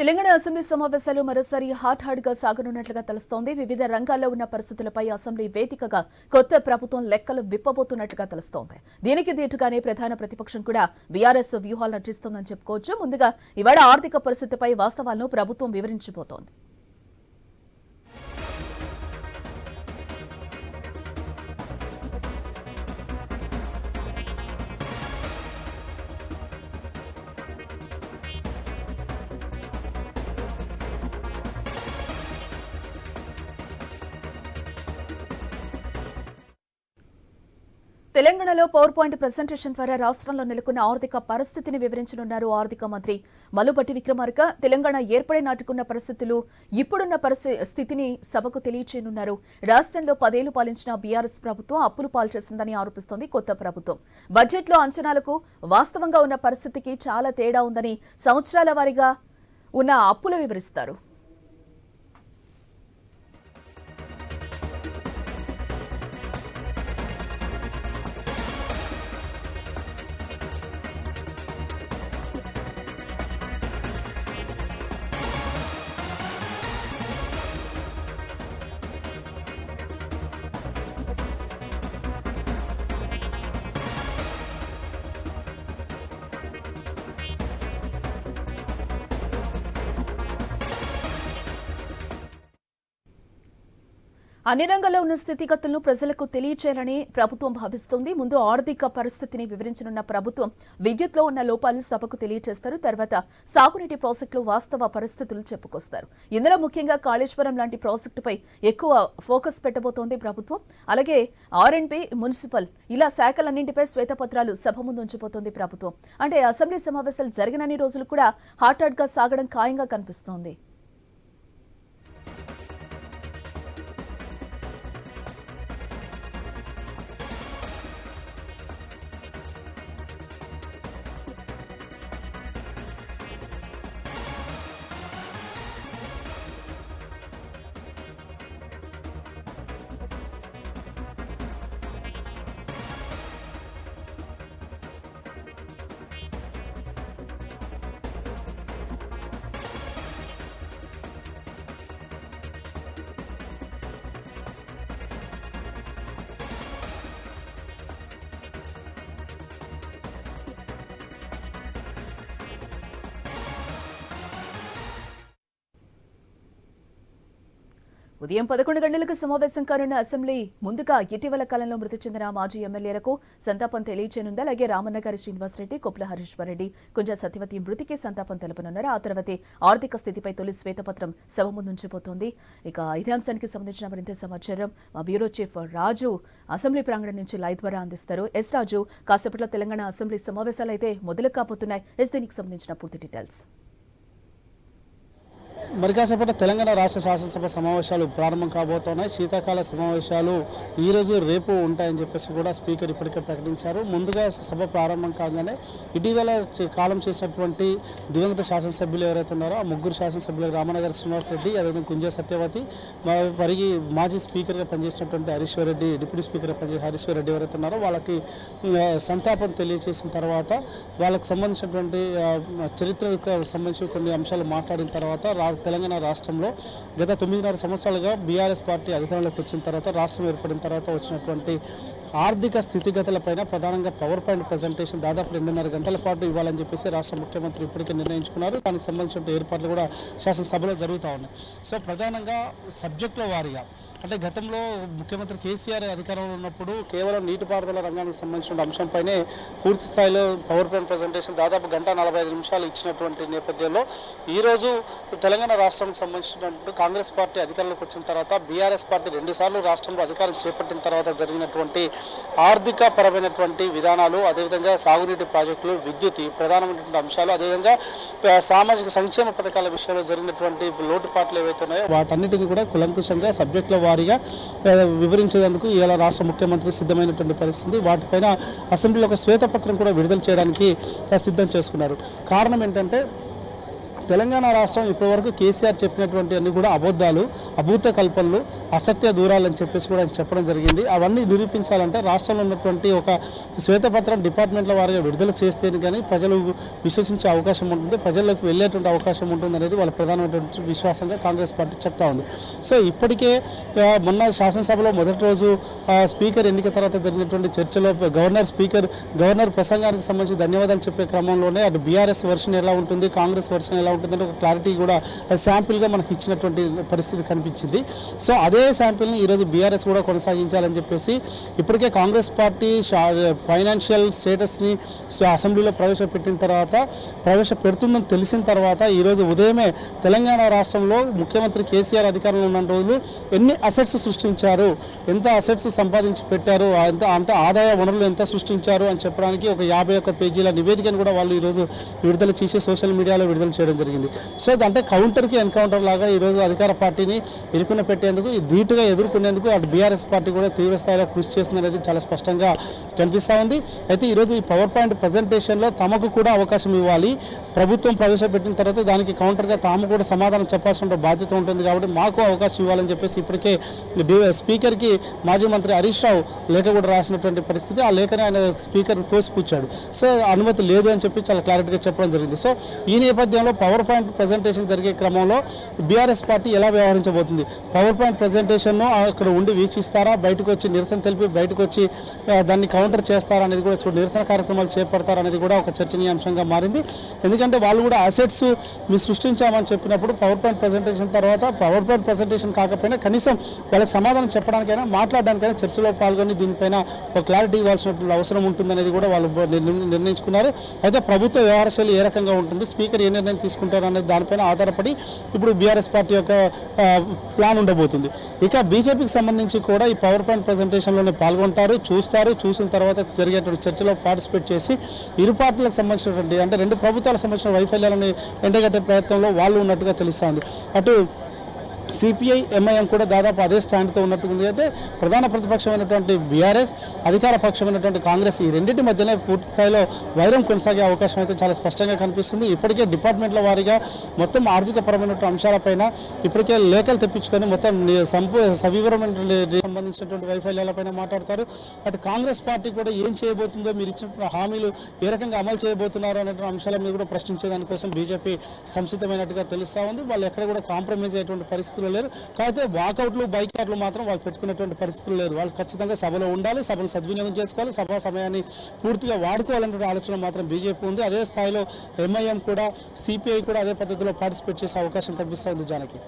Telangana assembly సమావేశాలు మరోసారి hot హాట్గా సాగనున్నట్లుగా తెలుస్తోంది. వివిధ రంగాల్లో ఉన్న పరిస్థితులపై అసెంబ్లీ వేదికగా కొత్త ప్రభుత్వం లెక్కలు విప్పబోతున్నట్లుగా తెలుస్తోంది. దీనికి దీటుగానే ప్రధాన ప్రతిపక్షం కూడా బీఆర్ఎస్ వ్యూహాలు నటిస్తోందని చెప్పుకోవచ్చు. ముందుగా ఇవాళ ఆర్థిక పరిస్థితిపై వాస్తవాలను ప్రభుత్వం వివరించబోతోంది. తెలంగాణలో పవర్ పాయింట్ ప్రజెంటేషన్ ద్వారా రాష్ట్రంలో నెలకొన్న ఆర్థిక పరిస్థితిని వివరించనున్నారు ఆర్థిక మంత్రి. మల్లుపట్టి విక్రమార్క తెలంగాణ ఏర్పడే నాటుకున్న పరిస్థితులు ఇప్పుడున్న స్థితిని సభకు తెలియచేయనున్నారు. రాష్ట్రంలో పదేళ్ళు పాలించిన బీఆర్ఎస్ ప్రభుత్వం అప్పులు పాల్చేసిందని ఆరోపిస్తోంది కొత్త ప్రభుత్వం. బడ్జెట్లో అంచనాలకు వాస్తవంగా ఉన్న పరిస్థితికి చాలా తేడా ఉందని సంవత్సరాల వారీగా ఉన్న అప్పులు వివరిస్తారు. అన్ని రంగాల్లో ఉన్న స్థితిగతులను ప్రజలకు తెలియచేయాలని ప్రభుత్వం భావిస్తోంది. ముందు ఆర్థిక పరిస్థితిని వివరించనున్న ప్రభుత్వం విద్యుత్లో ఉన్న లోపాలు సభకు తెలియచేస్తారు. తర్వాత సాగునీటి ప్రాజెక్టులు వాస్తవ పరిస్థితులు చెప్పుకొస్తారు. ఇందులో ముఖ్యంగా కాళేశ్వరం లాంటి ప్రాజెక్టుపై ఎక్కువ ఫోకస్ పెట్టబోతోంది ప్రభుత్వం. అలాగే ఆర్ఎండ్పి మున్సిపల్ ఇలా శాఖలన్నింటిపై శ్వేతపత్రాలు సభ ముందు ఉంచిపోతోంది ప్రభుత్వం. అంటే అసెంబ్లీ సమావేశాలు జరిగినన్ని రోజులు కూడా హాట్గా సాగడం ఖాయంగా కనిపిస్తోంది. ఉదయం పదకొండు గంటలకు సమావేశం కానున్న అసెంబ్లీ ముందుగా ఇటీవల కాలంలో మృతి చెందిన మాజీ ఎమ్మెల్యేలకు సంతాపం తెలియచేయనుంది. అలాగే రామన్న గారి శ్రీనివాసరెడ్డి కొప్పుల హరీశ్వరరెడ్డి కుంజ సత్యవతి మృతికి సంతాపం తెలపనున్నారు. ఆ తర్వాతే ఆర్థిక స్థితిపై తొలి శ్వేతపత్రం సభ ముందుంచిపోతోంది ఇక ఇదే అంశానికి సంబంధించిన మరింత సమాచారం మా బ్యూరో చీఫ్ రాజు అసెంబ్లీ ప్రాంగణం నుంచి లైవ్ ద్వారా అందిస్తారు. ఎస్ రాజు కాసేపట్లో తెలంగాణ అసెంబ్లీ సమావేశాలు అయితే మొదలు కాబోతున్నాయి. ఎస్ దీనికి సంబంధించిన పూర్తి డీటెయిల్స్. మరికాసేపటి తెలంగాణ రాష్ట్ర శాసనసభ సమావేశాలు ప్రారంభం కాబోతున్నాయి. శీతాకాల సమావేశాలు ఈ రోజు రేపు ఉంటాయని చెప్పేసి కూడా స్పీకర్ ఇప్పటికే ప్రకటించారు. ముందుగా సభ ప్రారంభం కాగానే ఇటీవల కాలం చేసినటువంటి దివంగత శాసనసభ్యులు ఎవరైతే ఉన్నారో ఆ ముగ్గురు శాసనసభ్యులు రామనగర్ శ్రీనివాసరెడ్డి అదేవిధంగా కుంజ సత్యవతి మ- పరిగి మాజీ స్పీకర్గా పనిచేసినటువంటి హరీశ్వర్ రెడ్డి డిప్యూటీ స్పీకర్గా పనిచేసిన హరీశ్వర్ రెడ్డి ఎవరైతే ఉన్నారో వాళ్ళకి సంతాపం తెలియజేసిన తర్వాత వాళ్ళకి సంబంధించినటువంటి చరిత్రకు సంబంధించిన కొన్ని అంశాలు మాట్లాడిన తర్వాత తెలంగాణ రాష్ట్రంలో గత తొమ్మిదిన్నర సంవత్సరాలుగా బీఆర్ఎస్ పార్టీ అధికారంలోకి వచ్చిన తర్వాత రాష్ట్రం ఏర్పడిన తర్వాత వచ్చినటువంటి ఆర్థిక స్థితిగతులపైన ప్రధానంగా పవర్ పాయింట్ ప్రజెంటేషన్ దాదాపు రెండున్నర గంటల పాటు ఇవ్వాలని చెప్పేసి రాష్ట్ర ముఖ్యమంత్రి ఇప్పటికే నిర్ణయించుకున్నారు. దానికి సంబంధించిన ఏర్పాట్లు కూడా శాసనసభలో జరుగుతూ ఉన్నాయి. సో ప్రధానంగా సబ్జెక్టుల వారీగా అంటే గతంలో ముఖ్యమంత్రి కేసీఆర్ అధికారంలో ఉన్నప్పుడు కేవలం నీటిపారుదల రంగానికి సంబంధించిన అంశంపైనే పూర్తి స్థాయిలో పవర్ పాయింట్ ప్రజెంటేషన్ దాదాపు గంట నలభై ఐదు నిమిషాలు ఇచ్చినటువంటి నేపథ్యంలో ఈరోజు తెలంగాణ రాష్ట్రానికి సంబంధించినటువంటి కాంగ్రెస్ పార్టీ అధికారంలోకి వచ్చిన తర్వాత బీఆర్ఎస్ పార్టీ రెండుసార్లు రాష్ట్రంలో అధికారం చేపట్టిన తర్వాత జరిగినటువంటి ఆర్థిక పరమైనటువంటి విధానాలు అదేవిధంగా సాగునీటి ప్రాజెక్టులు విద్యుత్ ఈ ప్రధానమైనటువంటి అంశాలు అదేవిధంగా సామాజిక సంక్షేమ పథకాల విషయంలో జరిగినటువంటి లోటుపాట్లు ఏవైతే ఉన్నాయో వాటన్నిటికీ కూడా కులంకుశంగా సబ్జెక్టులో వారీగా వివరించేందుకు ఇలా రాష్ట్ర ముఖ్యమంత్రి సిద్ధమైనటువంటి పరిస్థితి. వాటిపైన అసెంబ్లీలో ఒక శ్వేతపత్రం కూడా విడుదల చేయడానికి సిద్ధం చేసుకున్నారు. కారణం ఏంటంటే తెలంగాణ రాష్ట్రం ఇప్పటివరకు కేసీఆర్ చెప్పినటువంటి అన్ని కూడా అబద్ధాలు అభూత కల్పనలు అసత్య దూరాలని చెప్పేసి కూడా ఆయన చెప్పడం జరిగింది. అవన్నీ నిరూపించాలంటే రాష్ట్రంలో ఉన్నటువంటి ఒక శ్వేతపత్రం డిపార్ట్మెంట్ల వారిగా విడుదల చేస్తేనే కానీ ప్రజలు విశ్వసించే అవకాశం ఉంటుంది ప్రజల్లోకి వెళ్ళేటువంటి అవకాశం ఉంటుంది అనేది వాళ్ళ ప్రధానమైనటువంటి విశ్వాసంగా కాంగ్రెస్ పార్టీ చెప్తా ఉంది. సో ఇప్పటికే మొన్న శాసనసభలో మొదటి రోజు స్పీకర్ ఎన్నిక తర్వాత జరిగినటువంటి చర్చలో గవర్నర్ స్పీకర్ గవర్నర్ ప్రసంగానికి సంబంధించి ధన్యవాదాలు చెప్పే క్రమంలోనే అటు బీఆర్ఎస్ వర్షన్ ఎలా ఉంటుంది కాంగ్రెస్ వర్షన్ ఎలా ఉంటుందని ఒక క్లారిటీ కూడా శాంపిల్గా మనకి ఇచ్చినటువంటి పరిస్థితి కనిపించింది. సో అదే శాంపిల్ని ఈరోజు బీఆర్ఎస్ కూడా కొనసాగించాలని చెప్పేసి ఇప్పటికే కాంగ్రెస్ పార్టీ ఫైనాన్షియల్ స్టేటస్ని అసెంబ్లీలో ప్రవేశపెట్టిన తర్వాత ప్రవేశపెడుతుందని తెలిసిన తర్వాత ఈరోజు ఉదయమే తెలంగాణ రాష్ట్రంలో ముఖ్యమంత్రి కేసీఆర్ అధికారంలో ఉన్న రోజులు ఎన్ని అసెట్స్ సృష్టించారు ఎంత అసెట్స్ సంపాదించి పెట్టారు ఎంత అంటే ఆదాయ వనరులు ఎంత సృష్టించారు అని చెప్పడానికి ఒక యాభై ఒక్క పేజీల నివేదికను కూడా వాళ్ళు ఈరోజు విడుదల చేసి సోషల్ మీడియాలో విడుదల చేయడం జరిగింది. సో అంటే కౌంటర్కి ఎన్కౌంటర్ లాగా ఈరోజు అధికార పార్టీని ఇరుకున పెట్టేందుకు ధీటుగా ఎదుర్కొనేందుకు అటు బీఆర్ఎస్ పార్టీ కూడా తీవ్రస్థాయిలో కృషి చేస్తుంది అనేది చాలా స్పష్టంగా కనిపిస్తూ ఉంది. అయితే ఈరోజు ఈ పవర్ పాయింట్ ప్రజెంటేషన్లో తమకు కూడా అవకాశం ఇవ్వాలి. ప్రభుత్వం ప్రవేశపెట్టిన తర్వాత దానికి కౌంటర్గా తాము కూడా సమాధానం చెప్పాల్సిన బాధ్యత ఉంటుంది కాబట్టి మాకు అవకాశం ఇవ్వాలని చెప్పేసి ఇప్పటికే స్పీకర్కి మాజీ మంత్రి హరీష్ రావు లేఖ కూడా రాసినటువంటి పరిస్థితి. ఆ లేఖని ఆయన స్పీకర్ తోసిపుచ్చాడు. సో అనుమతి లేదు అని చెప్పి చాలా క్లారిటీగా చెప్పడం జరిగింది. సో ఈ నేపథ్యంలో పవర్ పవర్ పాయింట్ ప్రజెంటేషన్ జరిగే క్రమంలో బీఆర్ఎస్ పార్టీ ఎలా వ్యవహరించబోతుంది? పవర్ పాయింట్ ప్రజెంటేషన్ను అక్కడ ఉండి వీక్షిస్తారా? బయటకు వచ్చి నిరసన తెలిపి బయటకు వచ్చి దాన్ని కౌంటర్ చేస్తారా అనేది కూడా చూడు నిరసన కార్యక్రమాలు చేపడతారా అనేది కూడా ఒక చర్చనీయాంశంగా మారింది. ఎందుకంటే వాళ్ళు కూడా అసెట్స్ మీరు సృష్టించామని చెప్పినప్పుడు పవర్ పాయింట్ ప్రజెంటేషన్ తర్వాత పవర్ పాయింట్ ప్రజెంటేషన్ కాకపోయినా కనీసం వాళ్ళకి సమాధానం చెప్పడానికైనా మాట్లాడడానికైనా చర్చలో పాల్గొని దీనిపైన ఒక క్లారిటీ ఇవ్వాల్సినటువంటి అవసరం ఉంటుందనేది కూడా వాళ్ళు నిర్ణయించుకున్నారు. అయితే ప్రభుత్వ వ్యవహార శైలి ఏ రకంగా ఉంటుంది? స్పీకర్ ఏ నిర్ణయం తీసుకుంటారు అనేది దానిపైన ఆధారపడి ఇప్పుడు బీఆర్ఎస్ పార్టీ యొక్క ప్లాన్ ఉండబోతుంది. ఇక బీజేపీకి సంబంధించి కూడా ఈ పవర్ పాయింట్ ప్రజెంటేషన్లోనే పాల్గొంటారు చూస్తారు. చూసిన తర్వాత జరిగేటువంటి చర్చలో పార్టిసిపేట్ చేసి ఇరు పార్టీలకు సంబంధించినటువంటి అంటే రెండు ప్రభుత్వాలకు సంబంధించిన వైఫల్యాలను ఎండగట్టే ప్రయత్నంలో వాళ్ళు ఉన్నట్టుగా తెలుస్తుంది. అటు సిపిఐ ఎంఐఎం కూడా దాదాపు అదే స్టాండ్తో ఉన్నట్టు ఉంది. అయితే ప్రధాన ప్రతిపక్షమైనటువంటి బీఆర్ఎస్ అధికార పక్షమైనటువంటి కాంగ్రెస్ ఈ రెండింటి మధ్యనే పూర్తి స్థాయిలో వైరం కొనసాగే అవకాశం అయితే చాలా స్పష్టంగా కనిపిస్తుంది. ఇప్పటికే డిపార్ట్మెంట్ల వారీగా మొత్తం ఆర్థిక పరమైనటువంటి అంశాలపైన ఇప్పటికే లేఖలు తెప్పించుకొని మొత్తం సంపూ సవివరమైన సంబంధించినటువంటి వైఫల్యాలపైన మాట్లాడతారు. అటు కాంగ్రెస్ పార్టీ కూడా ఏం చేయబోతుందో మీరు ఇచ్చిన హామీలు ఏ రకంగా అమలు చేయబోతున్నారు అనేటువంటి అంశాల మీద కూడా ప్రశ్నించే దానికోసం బీజేపీ సంసిద్ధమైనట్టుగా తెలుస్తా ఉంది. వాళ్ళు ఎక్కడ కూడా కాంప్రమైజ్ అయ్యేటువంటి పరిస్థితులు లేరు. కాకపోతే వాకౌట్లు బైకౌట్లు మాత్రం వాళ్ళు పెట్టుకునేటువంటి పరిస్థితులు లేరు. వాళ్ళు ఖచ్చితంగా సభలో ఉండాలి సభను సద్వినియోగం చేసుకోవాలి సభా సమయాన్ని పూర్తిగా వాడుకోవాలనే ఆలోచన మాత్రం బీజేపీ ఉంది. అదే స్థాయిలో ఎంఐఎం కూడా సిపిఐ కూడా అదే పద్ధతిలో పార్టిసిపేట్ చేసే అవకాశం కనిపిస్తూ ఉంది జానకి.